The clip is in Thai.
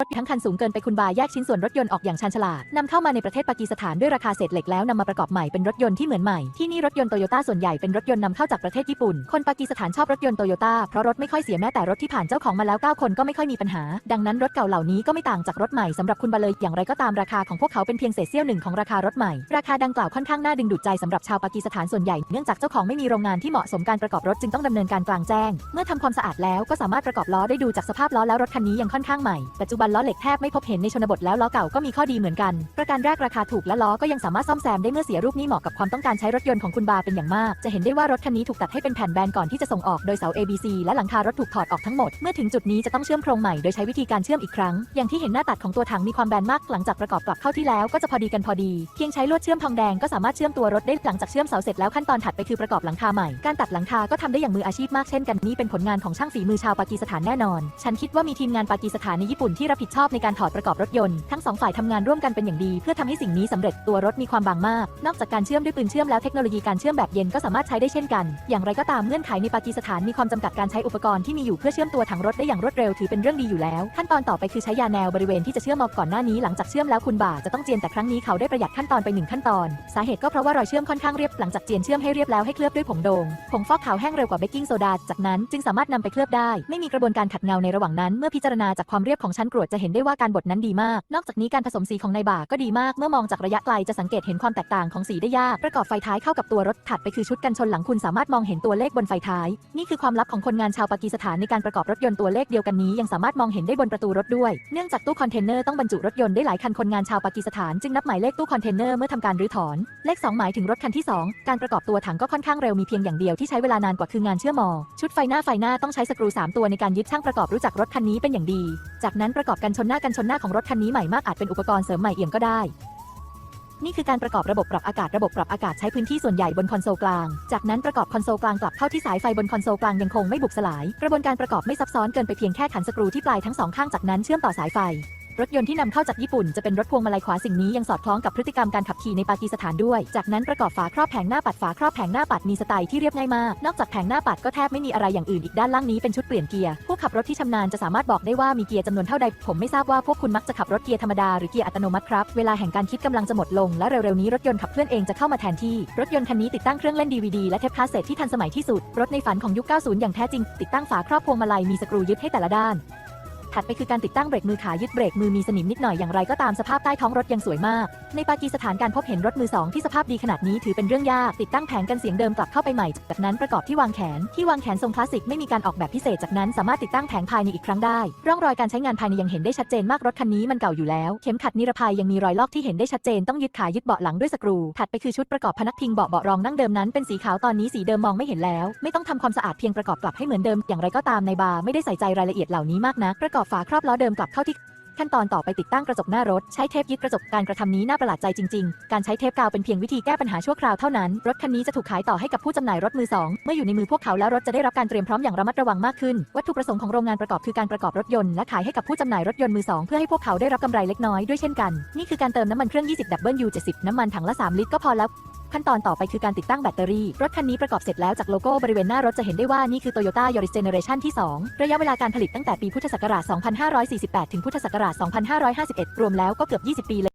รถทั้งคันสูงเกินไปคุณบาแยกชิ้นส่วนรถยนต์ออกอย่างชาญฉลาดนำเข้ามาในประเทศปากีสถานด้วยราคาเศษเหล็กแล้วนำมาประกอบใหม่เป็นรถยนต์ที่เหมือนใหม่ ที่นี่รถยนต์โตโยต้าส่วนใหญ่เป็นรถยนต์นำเข้าจากประเทศญี่ปุ่น คนปากีสถานชอบรถยนต์โตโยต้าเพราะรถไม่ค่อยเสียแม้แต่รถที่ผ่านเจ้าของมาแล้ว 9 คนก็ไม่ค่อยมีปัญหา ดังนั้นรถเก่าเหล่านี้ก็ไม่ต่างจากรถใหม่สำหรับคุณบาเลยอย่างไรก็ตามราคาของพวกเขาเป็นเพียงเศษเสี้ยวหนึ่งของราคารถใหม่ราคาดังกล่าวค่อนข้างน่าดึงดูดใจสำหรับชาวปากีสถานส่วนใหญ่เนื่องจากเจ้าของไม่มีโรงงานที่เหมาะสมการประกอบรถจึงต้องดำเนินการกลางแจ้ง เมื่อทำความสะอาดแล้วก็สามารถประกอบล้อได้ดูจากสภาพล้อแล้วรถคันนี้ยังค่อนข้างใหม่ปัจจุบันล้อเหล็กแทบไม่พบเห็นในชนบทแล้วล้อเก่าก็มีข้อดีเหมือนกัน ประการแรกราคาถูกและล้อก็ยังสามารถซ่อมแซมได้เมื่อเสียรูปนี้เหมาะกับความต้องการใช้รถยนต์ของคุณบาเป็นอย่างมาก จะเห็นได้ว่ารถคันนี้ถูกตัดให้เป็นแผ่นแบนก่อนที่จะส่งออกโดยเสา ABC และหลังคารถถูกถอดออกทั้งหมด เมื่อถึงจุดนี้จะต้องเชื่อมโครงใหม่โดยใช้วิธีการเชื่อมอีกครั้ง อย่างที่เห็นหน้าตัดของตัวถังมีความแบนมากหลังจากประกอบกลับเข้าที่แล้วก็จะพอดีกันพอดี เพียงใช้ลวดเชื่อมทองแดงก็สามารถเชื่อมตัวรถได้หลังจากเชื่อมเสาเสร็จแล้วขั้นตอนถัดไปคือประกอบหลังคาใหม่ การตัดหลังคาก็ทำได้อย่างมืออาชีพมากเช่นกันนี่เป็นผลงานของช่างฝีมือชาวปากีสถานแน่นอน ฉันคิดว่ามีทีมงานปากีสถานในญี่ปุ่นที่รับผิดชอบในการถอดประกอบรถยนต์ ทั้งสองฝ่ายทำงานร่วมกันเป็นอย่างดี เพื่อทำให้สิ่งนี้สำเร็จตัวรถมีความบางมาก นอกจากการเชื่อมด้วยปืนเชื่อมแล้วเทคโนโลยีการเชื่อมแบบเย็นก็สามารถใช้ได้เช่นกัน อย่างไรก็ตามเงื่อนไขในปากีสถานมีความจำกัดการใช้อุปกรณ์ที่มีอยู่เพื่อเชื่อมตัวถังรถได้อย่างรวดเร็วถือเป็นเรื่องดีอยู่แล้ว ขั้นตอนต่อไปคือใช้ยาแนวบริเวณที่จะเชื่อมออกก่อนหน้านี้หลังจากเชื่อมแล้วคุณบ่าจะต้องเจียนแต่ครั้งนี้เขาได้ประหยัดขั้นตอนไปหนึ่งขั้นตอน สาเหตุก็เพราะว่ารอยเชื่อมค่อนข้างเรียบหลังจากเจียนเชื่อมให้เรียบแล้วให้เคลือบด้วยผงโดงผงฟอกขาวแห้งเร็วกว่าเบกกิ้งโซดาจากนั้นจึงสามารถนำไปเคลือบได้ ไม่มีกระบวนการขัดเงาในระหว่างนั้นเมื่อพิจารณาจากความเรียบของชั้นกรวดจะเห็นได้ว่าการบดนั้นดีมาก นอกจากนี้การผสมสีของในบ่าก็ดีมาก เมื่อมองจากระยะไกลจะสังเกตเห็นความแตกต่างของสีได้ยาก ประกอบไฟท้ายเข้ากับตัวรถถัดไปคือชุดกันชนหลังคุณสามารถมองเห็นตัวเลขบนไฟท้าย นี่คือความลับของคนงานชาวปากีสถานในการประกอบรถยนต์ตัวเลขเดียวกันนี้ยังสามารถมองเห็นได้บนประตูรถด้วย เนื่องจากตู้คอนเทนเนอร์ต้องบรรจุรถยนต์ได้หลายคันคนงานชาวปากีสถานจึงนับหมายเลขตู้คอนเทนเนอร์เมื่อทำการรื้อถอน เลข 2 หมายถึงรถคันที่ 2 การประกอบตัวถังก็ค่อนข้างเร็วมีเพียงอย่างเดียวที่ใช้เวลานานกว่าคืองานเชื่อมอ ชุดไฟหน้าไฟหน้าต้องใช้สกรู 3 ตัวในการยึดช่างประกอบรู้จักรถคันนี้เป็นอย่างดี จากนั้นประกอบกันชนหน้ากันชนหน้าของรถคันนี้ใหม่มากอาจเป็นอุปกรณ์เสริมใหม่เอี่ยมก็ได้ นี่คือการประกอบระบบปรับอากาศระบบปรับอากาศใช้พื้นที่ส่วนใหญ่บนคอนโซลกลาง จากนั้นประกอบคอนโซลกลางกลับเข้าที่สายไฟบนคอนโซลกลางยังคงไม่บุบสลาย กระบวนการประกอบไม่ซับซ้อนเกินไปเพียงแค่ขันสกรูที่ปลายทั้งสองข้างจากนั้นเชื่อมต่อสายไฟ รถยนต์ที่นำเข้าจากญี่ปุ่นจะเป็นรถพวงมาลัยขวาสิ่งนี้ยังสอดคล้องกับพฤติกรรมการขับขี่ในปากีสถานด้วย จากนั้นประกอบฝาครอบแผงหน้าปัดฝาครอบแผงหน้าปัดมีสไตล์ที่เรียบง่ายมาก นอกจากแผงหน้าปัดก็แทบไม่มีอะไรอย่างอื่นอีกด้านล่างนี้เป็นชุดเปลี่ยนเกียร์ ผู้ขับรถที่ชำนาญจะสามารถบอกได้ว่ามีเกียร์จำนวนเท่าใด ผมไม่ทราบว่าพวกคุณมักจะขับรถเกียร์ธรรมดาหรือเกียร์อัตโนมัติครับ เวลาแห่งการคิดกำลังจะหมดลงและเร็วๆนี้รถยนต์ขับเคลื่อนเองจะเข้ามาแทนที่ รถยนต์คันนี้ติดตั้งเครื่องเล่น DVD และเทปคาสเซ็ตที่ทันสมัยที่สุด รถในฝันของยุค 90 อย่างแท้จริง ติดตั้งฝาครอบพวงมาลัยมีสกรูยึดให้แต่ละด้าน ถัดไปคือการติดตั้งเบรกมือขายึดเบรกมือมีสนิมนิดหน่อยอย่างไรก็ตามสภาพใต้ท้องรถยังสวยมาก ในปากีสถานการพบเห็นรถมือสองที่สภาพดีขนาดนี้ถือเป็นเรื่องยาก ติดตั้งแผงกันเสียงเดิมกลับเข้าไปใหม่ จากนั้นประกอบที่วางแขนที่วางแขนทรงคลาสสิกไม่มีการออกแบบพิเศษจากนั้นสามารถติดตั้งแผงภายในอีกครั้งได้ ร่องรอยการใช้งานภายในยังเห็นได้ชัดเจนมากรถคันนี้มันเก่าอยู่แล้ว เข็มขัดนิรภัยยังมีรอยลอกที่เห็นได้ชัดเจนต้องยึดขายึดเบาะหลังด้วยสกรูถัดไปคือชุดประกอบพนักพิงเบาะเบาะรองนั่งเดิมนั้นเป็นสีขาวตอนนี้สีเดิมมองไม่เห็นแล้ว ไม่ต้องทำความสะอาดเพียงประกอบกลับให้เหมือนเดิมอย่างไรก็ตามในบาร์ไม่ได้ใส่ใจรายละเอียดเหล่านี้มากนะประกอบฝาครอบล้อเดิมกลับเข้าที่ขั้นตอนต่อไปติดตั้งกระจกหน้ารถ ใช้เทปยึดกระจกการกระทำนี้น่าประหลาดใจจริง ๆ การใช้เทปกาวเป็นเพียงวิธีแก้ปัญหาชั่วคราวเท่านั้น รถคันนี้จะถูกขายต่อให้กับผู้จำหน่ายรถมือสองเมื่ออยู่ในมือพวกเขาแล้วรถจะได้รับการเตรียมพร้อมอย่างระมัดระวังมากขึ้น วัตถุประสงค์ของโรงงานประกอบคือการประกอบรถยนต์และขายให้กับผู้จำหน่ายรถยนต์มือสองเพื่อให้พวกเขาได้รับกำไรเล็กน้อยด้วยเช่นกัน นี่คือการเติมน้ำมันเครื่อง 20 W70 น้ำมันถังละ 3 ลิตรก็พอแล้ว ขั้นตอนต่อไปคือการติดตั้งแบตเตอรี่ รถคันนี้ประกอบเสร็จแล้วจากโลโก้บริเวณหน้ารถจะเห็นได้ว่านี่คือ Toyota Yaris Generation ที่ 2 ระยะเวลาการผลิตตั้งแต่ปีพุทธศักราช 2548 ถึงพุทธศักราช 2551 รวมแล้วก็เกือบ 20 ปีเลย